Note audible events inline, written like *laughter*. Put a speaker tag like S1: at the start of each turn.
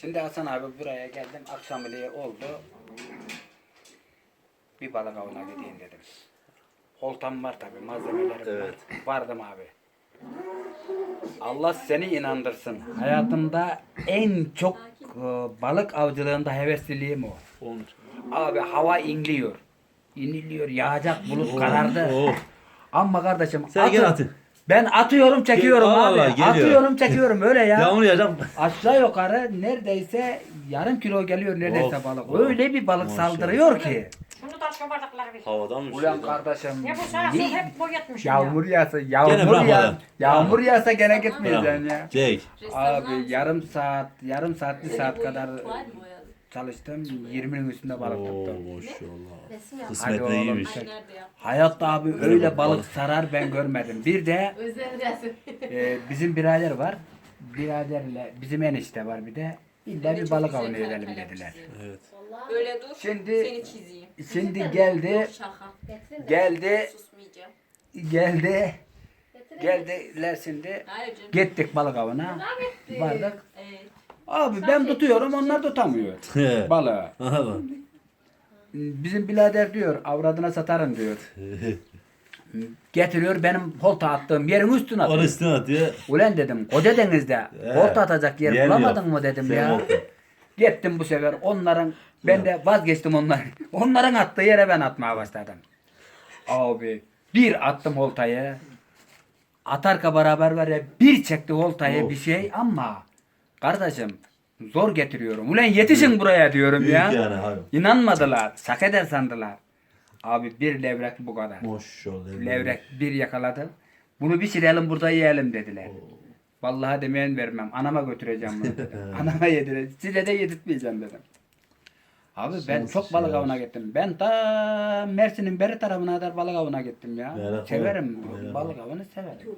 S1: Şimdi Hasan abi buraya geldim. Akşamleyi oldu. Bir balık avına gideyim dedim. Oltam var tabi malzemelerim
S2: Evet.
S1: var. Vardım abi. Allah seni inandırsın. Hayatımda en çok e, balık avcılığında hevesliliğim o.
S2: Olur.
S1: Abi hava inliyor. İniliyor, yağacak bulut karardı.
S2: Oh.
S1: Ama kardeşim
S2: Sen gel
S1: atın. Ben atıyorum çekiyorum
S2: Gel-
S1: abi.
S2: Geliyor.
S1: Atıyorum çekiyorum öyle ya. *laughs*
S2: Yağmur yağacak.
S1: Aşağı yukarı neredeyse yarım kilo geliyor neredeyse
S2: Of,
S1: balık.
S2: of.
S1: Öyle bir balık
S2: Maşallah.
S1: saldırıyor ki.
S3: Bunu da şu bardakları ver.
S2: Havadan mı?
S1: Ulan
S2: şeyden?
S1: kardeşim.
S3: Ya bu sol
S1: ne-
S3: hep boyatmış
S1: Yağmur yağsa,
S2: Gene
S1: yağmur
S2: bırak
S1: yağ,
S2: bana.
S1: yağmur yağsa gene gitmeyeceksin ya.
S2: Jake.
S1: Abi yarım saat, yarım saat, bir saat kadar çalıştım. 20'nin üstünde balık
S2: Oo
S1: tuttum.
S2: maşallah.
S4: Resim yap.
S2: Kısmet
S1: Hadi
S2: ne
S1: oğlum.
S2: iyiymiş.
S4: Ay nerede yap?
S1: Hayatta abi
S2: Öyle
S1: öyle
S2: bak,
S1: balık
S2: balık.
S1: sarar ben görmedim. Bir de *laughs*
S4: Özel resim.
S1: e, bizim birader var. Biraderle bizim enişte var bir de. İlla bir balık avını edelim dediler.
S2: Evet.
S4: Vallahi.
S5: Böyle dur.
S1: Şimdi
S5: Seni çizeyim.
S1: şimdi geldi
S5: Şaka.
S4: Getirin de.
S1: geldi
S5: Susmayacağım.
S1: geldi
S4: Getirin de.
S1: geldiler şimdi
S5: Hayır canım.
S1: gittik balık avına vardık
S5: Evet.
S1: Abi ben tutuyorum onlar tutamıyor *laughs* balığı
S2: Anladın.
S1: bizim birader diyor avradına satarım diyor getiriyor benim holta attığım yerin üstüne
S2: Onu
S1: atıyor
S2: üstüne atıyor.
S1: ulan dedim koca denizde
S2: He.
S1: holta atacak yer
S2: Yer
S1: bulamadın
S2: yok.
S1: mı dedim
S2: Sen
S1: ya
S2: oltun.
S1: gittim bu sefer onların ben de vazgeçtim onların *laughs* onların attığı yere ben atmaya başladım abi bir attım holtayı Atarka beraber var ya bir çekti oltaya
S2: Of.
S1: bir şey ama kardeşim zor getiriyorum. Ulan yetişin buraya diyorum
S2: Büyük
S1: ya.
S2: yani abi.
S1: İnanmadılar. Şaka eder sandılar. Abi bir levrek bu kadar.
S2: Maşallah.
S1: Levrek bir yakaladı. Bunu pişirelim burada yiyelim dediler. Vallahi demeyen vermem. Anama götüreceğim bunu dedim. *laughs* Anama yedireceğim. Size de yedirtmeyeceğim dedim. Abi ben
S2: Şanslısın
S1: çok balık
S2: ya.
S1: avına gittim. Ben ta Mersin'in beri tarafına kadar balık avına gittim ya.
S2: Merak
S1: severim.
S2: merak
S1: Balık avını severim.